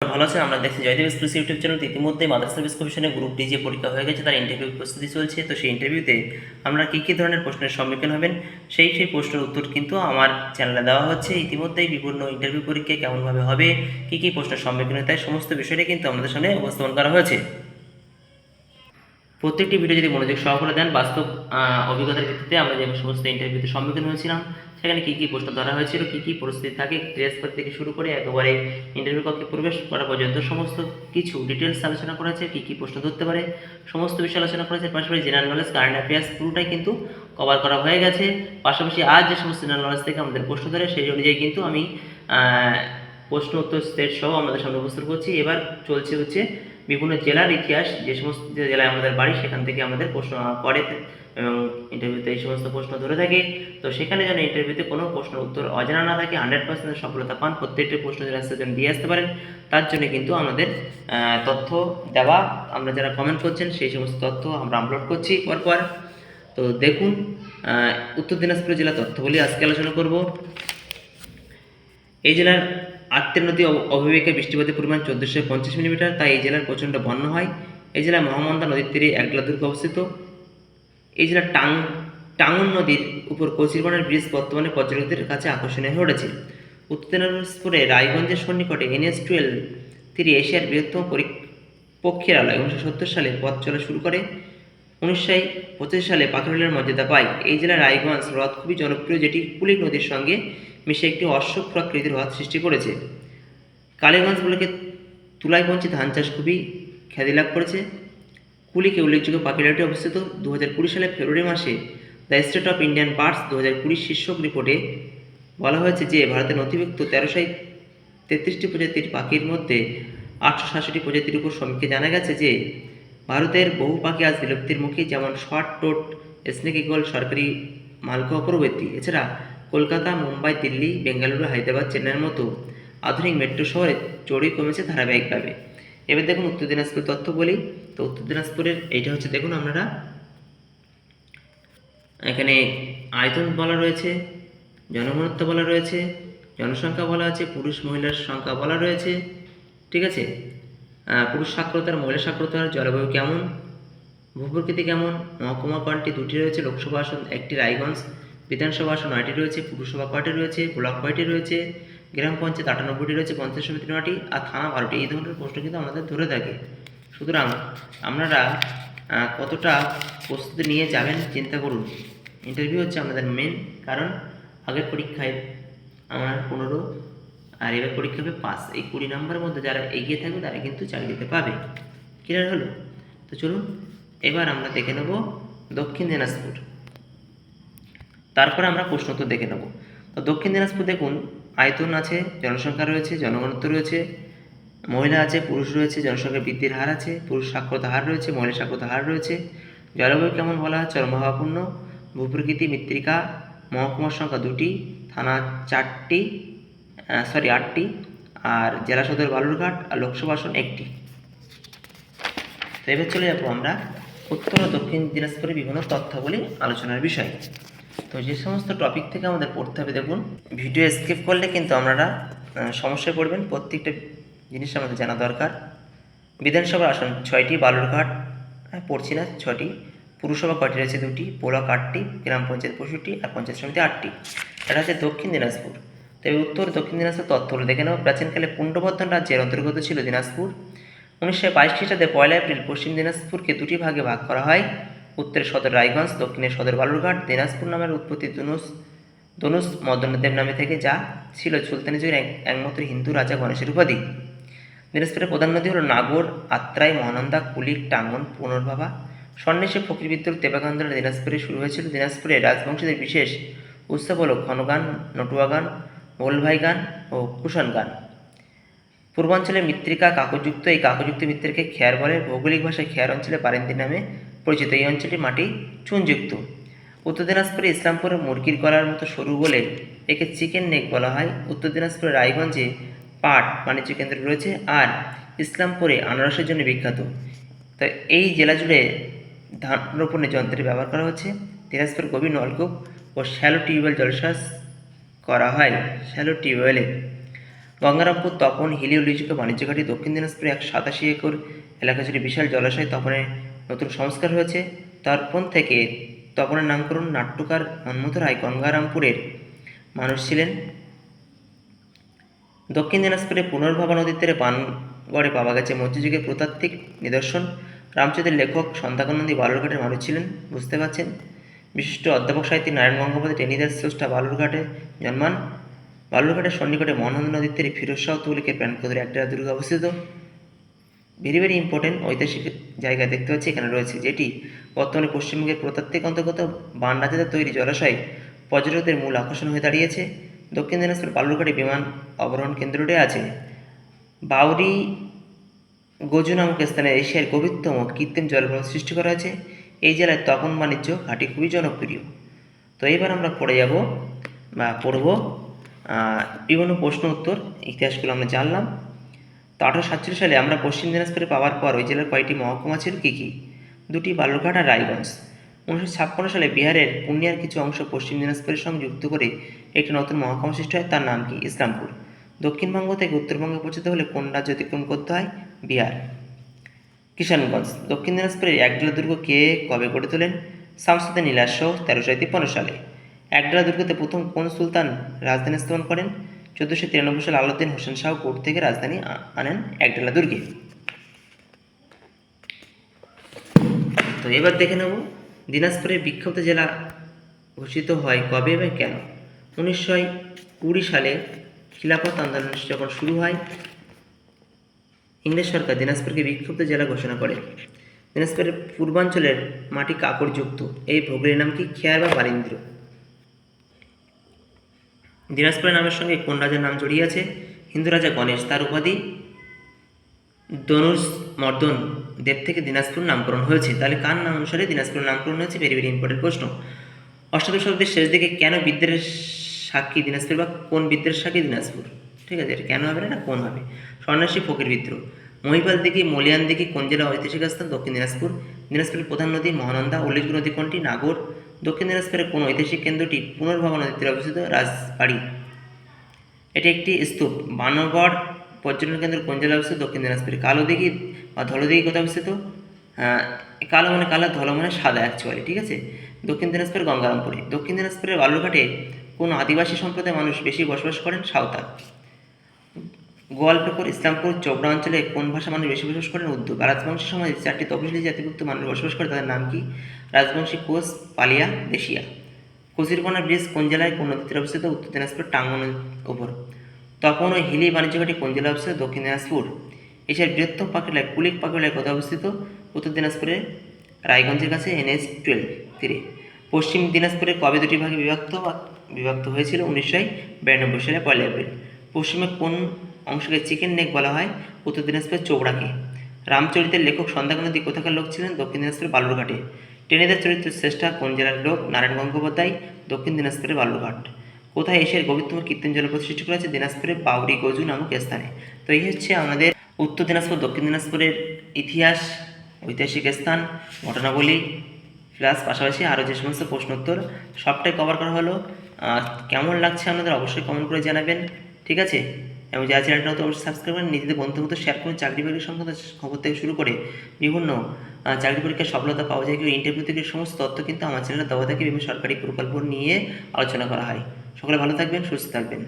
ভালো আছেন, আমরা দেখছি জয়দেব এক্সপ্রেস ইউটিউব চ্যানেল ইতিমধ্যে মাদার সার্ভিস কমিশনের গ্রুপ ডি যে পরীক্ষা হয়ে গেছে, তার ইন্টারভিউ প্রস্তুতি চলছে। তো সেই ইন্টারভিউতে আমরা কী কী ধরনের প্রশ্নের সম্মুখীন হবেন, সেই সেই প্রশ্নের উত্তর কিন্তু আমার চ্যানেলে দেওয়া হচ্ছে। ইতিমধ্যেই বিভিন্ন ইন্টারভিউ পরীক্ষায় কেমনভাবে হবে, কী কী প্রশ্নের সম্মুখীন হয়, সমস্ত বিষয়টা কিন্তু আমাদের সামনে উপস্থাপন করা হয়েছে। প্রত্যেকটি ভিডিও যদি মনোযোগ সহকারে দেন, বাস্তব অভিজ্ঞতার ভিত্তিতে আমরা যে সমস্ত ইন্টারভিউতে সম্মুখীন হয়েছিলাম, সেখানে কী কী প্রশ্ন ধরা হয়েছিল, কী কী পরিস্থিতি থাকে ড্রেস পর থেকে শুরু করে একেবারে ইন্টারভিউ কক্ষে প্রবেশ করা পর্যন্ত সমস্ত কিছু ডিটেলস আলোচনা করা হয়েছে কী কী প্রশ্ন ধরতে পারে, সমস্ত বিষয় আলোচনা করা হয়েছে পাশাপাশি জেনারেল নলেজ কারেন্ট অ্যাফেয়ার্স পুরোটাই কিন্তু কভার করা হয়ে গেছে। পাশাপাশি আজ যে সমস্ত জেনারেল নলেজ থেকে আমাদের প্রশ্ন ধরে, সেই অনুযায়ী কিন্তু আমি প্রশ্ন উত্তর সেট সহ আমাদের সামনে উপস্থিত করছি। এবার চলছে হচ্ছে বিভিন্ন জেলার ইতিহাস, যে সমস্ত জেলায় আমাদের বাড়ি, সেখান থেকে আমাদের প্রশ্ন করে এবং ইন্টারভিউতে এই সমস্ত প্রশ্ন ধরে থাকে। তো সেখানে যেন ইন্টারভিউতে কোনো প্রশ্নের উত্তর অজানা না থাকে হান্ড্রেড পার্সেন্ট সফলতা পান। প্রত্যেকটি প্রশ্ন যারা আসতে যেন দিয়ে আসতে পারেন। তার জন্য কিন্তু আমাদের তথ্য দেওয়া, আমরা যারা কমেন্ট করছেন, সেই সমস্ত তথ্য আমরা আপলোড করছি পরপর। তো দেখুন উত্তর দিনাজপুর জেলা তথ্যগুলি আজকে আলোচনা করব। এই জেলার আত্মের নদী অব- বৃষ্টিপাতের পরিমাণ চোদ্দোশো পঞ্চাশ মিলিমিটার, তাই এই জেলার প্রচণ্ড বন্যা হয়। এই জেলায় মহামন্দা নদীর তীরে একলা দুর্গ অবস্থিত। এই জেলার টাং টাঙ্গন নদীর উপর কচিরবনের ব্রিজ বর্তমানে পর্যটকদের কাছে আকর্ষণীয় হয়ে উঠেছে। উত্তর দিনাজপুরে রায়গঞ্জের সন্নিকটে এনএস টুয়েলভ তীরে এশিয়ার বৃহত্তম পক্ষীরালয় উনিশশো সত্তর সালে পথ চলা শুরু করে। উনিশশো পঁচিশ সালে পাথরের মর্যাদা পায়। এই জেলার রায়গঞ্জ হ্রদ খুবই জনপ্রিয়, যেটি কুলিক নদীর সঙ্গে মিশে একটি অশ্বপ্রাকৃতির হ্রদ সৃষ্টি করেছে। কালীগঞ্জ ব্লকে তুলাইপঞ্চি ধান চাষ খুবই খ্যাতি লাভ করেছে। কুলিকে উল্লেখযোগ্য পাখিরাটি অবস্থিত দু হাজার কুড়ি সালে ফেব্রুয়ারি মাসে the state of Indian birds দু শীর্ষক রিপোর্টে বলা হয়েছে যে, ভারতের নথিভুক্ত তেরোশো তেত্রিশটি প্রজাতির পাখির মধ্যে আটশো সাতষট্টি প্রজাতির উপর সমীক্ষে জানা গেছে যে ভারতের বহু পাখি আজ বিলুপ্তির মুখে, যেমন শর্ট টোট, স্নেক ইগল সরকারি মালকোয়া প্রভৃতি। এছাড়া কলকাতা, মুম্বাই, দিল্লি, বেঙ্গালুরু, হায়দ্রাবাদ, চেন্নাইয়ের মতো আধুনিক মেট্রো শহরে চড়ুই কমেছে ধারাবাহিকভাবে। এবার দেখুন উত্তর দিনাজপুর তথ্য বলি। তো উত্তর দিনাজপুরের এইটা হচ্ছে, দেখুন আপনারা, এখানে আয়তন বলা রয়েছে, জনঘনত্ব বলা রয়েছে, জনসংখ্যা বলা আছে, পুরুষ মহিলার সংখ্যা বলা রয়েছে, ঠিক আছে? পুরুষ সাক্ষরতার, মহিলা সাক্ষরতার জলবায়ু কেমন? ভূপ্রকৃতি কেমন? মহকুমা কয়টি? দুটি রয়েছে, লোকসভা আসন একটি রায়গঞ্জ, বিধানসভা আসন নয়টি রয়েছে, পুরসভা কয়টি রয়েছে, ব্লক কয়টি রয়েছে, গ্রাম পঞ্চায়েত আটানব্বইটি রয়েছে, পঞ্চায়েত সমিতি নয়টি, আর থানা বারোটি। এই ধরনের প্রশ্ন কিন্তু আমাদের ধরে থাকে। সুতরাং আপনারা কতটা প্রস্তুতি নিয়ে যাবেন চিন্তা করুন। ইন্টারভিউ হচ্ছে আমাদের মেন কারণ। আগের পরীক্ষায় আমার পনেরো আর এবার পরীক্ষা হবে পাস। এই কুড়ি নম্বরের মধ্যে যারা এগিয়ে থাকবে, তারা কিন্তু চাকরিতে পাবে। ক্লিয়ার হলো? তো চলুন, এবার আমরা দেখে নেব দক্ষিণ দিনাজপুর। তারপরে আমরা প্রশ্ন উত্তর দেখে নেব। তো দক্ষিণ দিনাজপুর দেখুন, আয়তন আছে, জনসংখ্যা রয়েছে জনঘনত্ব রয়েছে, মহিলা আছে, পুরুষ রয়েছে জনসংখ্যা বৃদ্ধির হার আছে, পুরুষ সাক্ষরতা হার রয়েছে, মহিলা সাক্ষরতা হার রয়েছে। জলবায়ু কেমন বলা হয়? চরমভাবাপূর্ণ ভূপ্রকৃতি, মৃত্তিকা, মহকুমার সংখ্যা দুটি, থানা চারটি সরি আটটি। আর জেলা সদর বালুরঘাট আর লোকসভা আসন একটি। তো এবার চলে যাব আমরা উত্তর ও দক্ষিণ দিনাজপুরের বিভিন্ন তথ্যাবলী আলোচনার বিষয়। তো যে সমস্ত টপিক থেকে আমাদের পড়তে হবে, দেখুন ভিডিও স্কিপ করলে কিন্তু আপনারা সমস্যায় পড়বেন। প্রত্যেকটা জিনিস আমাদের জানা দরকার। বিধানসভার আসন ছয়টি, বালুরঘাট পড়ছি না ছটি পুরসভা কয়টি রয়েছে দুটি ব্লক আটটি, গ্রাম পঞ্চায়েত পঁয়ষট্টি আর পঞ্চায়েত সমিতি আটটি। এটা হচ্ছে দক্ষিণ দিনাজপুর। তবে উত্তর দক্ষিণ দিনাজপুর তথ্যগুলো দেখে নেব প্রাচীনকালে পুণ্ডবর্ধন রাজ্যের অন্তর্গত ছিল দিনাজপুর। উনিশশো বাইশ খ্রিস্টাব্দে পয়লা এপ্রিল পশ্চিম দিনাজপুরকে দুটি ভাগে ভাগ করা হয়। উত্তরের সদর রায়গঞ্জ, দক্ষিণের সদর বালুরঘাট। দিনাজপুর নামের উৎপত্তি ধনুষ ধনুষ মদনদেব নামে থেকে, যা ছিল সুলতানি যুগের এক- একমাত্র হিন্দু রাজা গণেশের উপাধি। দিনাজপুরের প্রধান নদী হলো নাগর, আত্রাই, মহানন্দা, কুলিক, টাঙ্গন পুনর্ভাবা সন্ন্যাসী ফকির বিদ্রোহ দিনাজপুরে শুরু হয়েছিল। দিনাজপুরে রাজবংশীদের বিশেষ উৎসব হলো ঘনগান নটুয়া গান মোলভাই গান ও কুষাণ গান। পূর্বাঞ্চলে মৃত্তিকা কাকযুক্ত, এই কাকযুক্ত মৃত্তিকাকে খেয়ার বলে। ভৌগোলিক ভাষায় খেয়ার অঞ্চলে বারেন্দি নামে পরিচিত। এই অঞ্চলটি মাটি চুনযুক্ত। উত্তর দিনাজপুরে ইসলামপুরে মুরগির গলার মতো সরু বলে একে চিকেন নেক বলা হয়। উত্তর দিনাজপুরে রায়গঞ্জে পাট বাণিজ্য কেন্দ্র রয়েছে আর ইসলামপুরে আনারসের জন্য বিখ্যাত। তো এই জেলা জুড়ে ধান রোপণের যন্ত্রের ব্যবহার করা হচ্ছে। দিনাজপুর গভীর নলকূপ ও শ্যালো টিউবওয়েল জলসাজ করা হয়। শ্যালো টিউবওয়েলে গঙ্গারামপুর তপন হিলি উল্লেখযোগ্য বাণিজ্য ঘাটি দক্ষিণ দিনাজপুরে এক সাতাশি একর এলাকা জুড়ে বিশাল জলাশয় তপনের নতুন সংস্কার হয়েছে। তর্পণ থেকে তপনের নামকরণ নাট্যকার মন্মথ রায় গঙ্গারামপুরের মানুষ ছিলেন। দক্ষিণ দিনাজপুরে পুনর্ভাবা নদীর তীরে বানগড়ে পাওয়া গেছে মধ্যযুগের প্রতাত্ত্বিক নিদর্শন। রামচন্দ্রের লেখক সন্ধ্যাকানন্দী বালুরঘাটের মানুষ ছিলেন, বুঝতে পারছেন? বিশিষ্ট অধ্যাপক সাহিত্যিক নারায়ণ গঙ্গোপাধ্যায়, টেনিদাস স্রষ্টা বালুরঘাটে জন্মান। বালুরঘাটের সন্নিকটে মহানন্দ নদীর তীরে ফিরোজ শাহ তুলিকের প্রাণকদরে একটা দুর্গ অবস্থিত। ভেরি ভেরি ইম্পর্টেন্ট ঐতিহাসিক জায়গা দেখতে পাচ্ছি, এখানে রয়েছে যেটি বর্তমানে পশ্চিমবঙ্গের প্রতাত্ত্বিক অন্তর্গত বান তৈরি জলাশয় পর্যটকদের মূল আকর্ষণ হয়ে দাঁড়িয়েছে। দক্ষিণ দিনাজপুর বালুরঘাটে বিমান অবরোহণ কেন্দ্রটি আছে। বাউরি গজু নামক স্থানে এশিয়ার গভীরতম কৃত্রিম জলপ্রপাত সৃষ্টি করা হয়েছে। এই জেলায় তপন বাণিজ্য ঘাটি খুবই জনপ্রিয়। তো এবার আমরা পড়ে যাব, বা পড়ব বিভিন্ন প্রশ্ন উত্তর, ইতিহাসগুলো আমরা জানলাম। তো আঠারোশো সাতচল্লিশ সালে আমরা পশ্চিম দিনাজপুরে পাওয়ার পর ওই জেলার কয়েকটি মহকুমা ছিল কী কী? দুটি বালুরঘাট আর রায়গঞ্জ। উনিশশো ছাপ্পান্ন সালে বিহারের পূর্ণিয়ার কিছু অংশ পশ্চিম দিনাজপুরের সঙ্গে যুক্ত করে একটি নতুন মহকুমা সৃষ্টি হয়, তার নাম কি? ইসলামপুর। দক্ষিণবঙ্গ থেকে উত্তরবঙ্গে পৌঁছতে হলে কোন রাজ্য অতিক্রম করতে হয়? বিহার। কিষানগঞ্জ, দক্ষিণ দিনাজপুরের একডালা দুর্গ কে কবে গড়ে তোলেন? শামসুদ্দিন নীলাশ তেরোশো তিপ্পান্ন সালে। একডালা দুর্গতে প্রথম কোন সুলতান রাজধানী স্থাপন করেন? চোদ্দোশো তিরানব্বই সালে আলাউদ্দিন হোসেন শাহ কোর্ট থেকে রাজধানী আনেন একডালা দুর্গে। তো এবার দেখে নেব, দিনাজপুরের বিক্ষুব্ধ জেলা ঘোষিত হয় কবে এবং কেন? উনিশশো কুড়ি সালে খিলাফত আন্দোলন যখন শুরু হয় ইংরেজ সরকার দিনাজপুরকে বিক্ষুব্ধ জেলা ঘোষণা করে। দিনাজপুরের পূর্বাঞ্চলের মাটি কাকড়যুক্ত। এই ভোগের নাম কি খেয়ার বা বারিন্দ্র দিনাজপুরের নামের সঙ্গে কোন রাজার নাম জড়িয়ে আছে? হিন্দু রাজা গণেশ তার উপাধি ধনুষ মর্দন দেব থেকে দিনাজপুর নামকরণ হয়েছে। তাহলে কার নাম অনুসারে দিনাজপুর নামকরণ হয়েছে? ভেরি ভেরি ইম্পর্টেন্ট প্রশ্ন। অষ্টাদশ শতাব্দীর শেষ দিকে কেন বিদ্রোহের সাক্ষী দিনাজপুর বা কোন বিদ্রোহের সাক্ষী দিনাজপুর? ঠিক আছে, এটা কেন হবে না কোন হবে? সন্ন্যাসী ফকির বিদ্রোহ। মহিপাল দিঘি, মলিয়ান দিঘি, কোন জেলা ঐতিহাসিক স্থান দক্ষিণ দিনাজপুর। দিনাজপুরের প্রধান নদী মহানন্দা। উল্লেখযোগ্য নদী কোনটি? নাগর। দক্ষিণ দিনাজপুরের কোন ঐতিহাসিক কেন্দ্রটি পুনর্ভাবা নদীর তীরে অবস্থিত? রাজবাড়ি। এটি একটি স্তূপ। বানগড় পর্যটন কেন্দ্র কোন জেলায় অবস্থিত? দক্ষিণ দিনাজপুরে কালো দিঘি বা ধলো দিঘি কোথায় অবস্থিত? কালো মানে কালো, ধলো মানে সাদা অ্যাকচুয়ালি ঠিক আছে? দক্ষিণ দিনাজপুরের গঙ্গারামপুরে। দক্ষিণ দিনাজপুরের বালুরঘাটে কোন আদিবাসী সম্প্রদায়ের মানুষ বেশি বসবাস করেন? সাঁওতাল। গোয়ালপুর ইসলামপুর চোপড়া অঞ্চলে কোন ভাষা মানুষ বেশি বসবাস করেন? উর্দু। রাজবংশী সমাজে চারটি তপশিলি জাতিভুক্ত মানুষ বসবাস করে, তাদের নাম কি? রাজবংশী কোচ পালিয়া দেশিয়া। কচিরকোনা ব্রিজ কোন জেলায় কোন নদীতে অবস্থিত? উত্তর দিনাজপুর টাঙ্গা নদীর ওপর তপন ও হিলি বাণিজ্যঘাটি কোন জেলায় অবস্থিত? দক্ষিণ দিনাজপুর। এছাড়া বৃহত্তম পাখিলায় কুলিক পাখিলায় কোথায় অবস্থিত? উত্তর দিনাজপুরে রায়গঞ্জের কাছে এনএস টুয়েলভ তীরে। পশ্চিম দিনাজপুরে কবে দুটি ভাগে বিভক্ত বিভক্ত হয়েছিল? উনিশশো বিরানব্বই সালে পয়লা এপ্রিল। পশ্চিমে কোন অংশকে চিকেন নেক বলা হয়, উত্তর দিনাজপুরের চৌড়াকে রামচরিতের লেখক সন্ধ্যাকানন্দী কোথাকার লোক ছিলেন? দক্ষিণ দিনাজপুরের বালুরঘাটে। টেনেদার চরিত্রের শ্রেষ্ঠা কোন জেলার লোক? নারায়ণ গঙ্গোপাধ্যায়, দক্ষিণ দিনাজপুরের বালুরঘাট। কোথায় এশিয়ার গভীরতম কৃত্রিম জলপথ সৃষ্টি করা হয়েছে দিনাজপুরের বাউরি গজু নামক স্থানে। তো এই হচ্ছে আমাদের উত্তর দিনাজপুর, দক্ষিণ দিনাজপুরের ইতিহাস, ঐতিহাসিক স্থান, ঘটনাবলী। প্লাস পাশাপাশি আরও যে সমস্ত প্রশ্নোত্তর, সবটাই কভার করা হলো। কেমন লাগছে আপনাদের অবশ্যই কমেন্ট করে জানাবেন। ঠিক আছে? এবং যারা চ্যানেলটা হতো অবশ্যই সাবস্ক্রাইব করেন নিজেদের বন্ধুর মতো শেয়ার করুন চাকরি বাকরি সংক্রান্ত খবর থেকে শুরু করে বিভিন্ন চাকরি পরীক্ষার সফলতা পাওয়া যায় কেউ ইন্টারভিউ থেকে সমস্ত তথ্য কিন্তু আমার চ্যানেলে দেওয়া থাকে বিভিন্ন সরকারি প্রকল্প নিয়ে আলোচনা করা হয়। সকলে ভালো থাকবেন, সুস্থ থাকবেন।